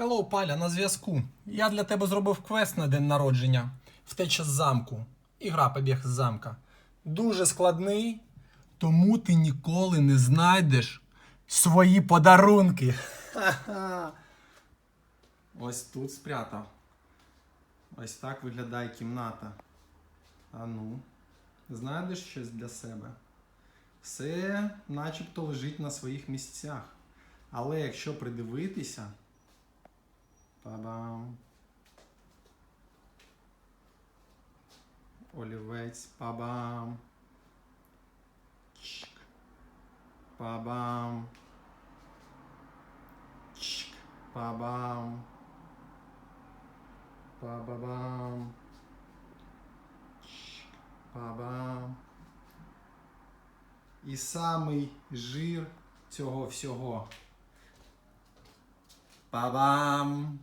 Хеллоу, Паля, на зв'язку. Я для тебе зробив квест на день народження. Втеча з замку. Ігра побіг з замка. Дуже складний, тому ти ніколи не знайдеш свої подарунки. Ха-ха. Ось тут спрятав. Ось так виглядає кімната. А ну, знайдеш щось для себе. Все начебто лежить на своїх місцях. Але якщо придивитися. Па-бам. Олівець, па-бам. Чик. Па-бам. Чик. Па-бам. Чик. Па-бам. І самий жир цього всього. Па-бам!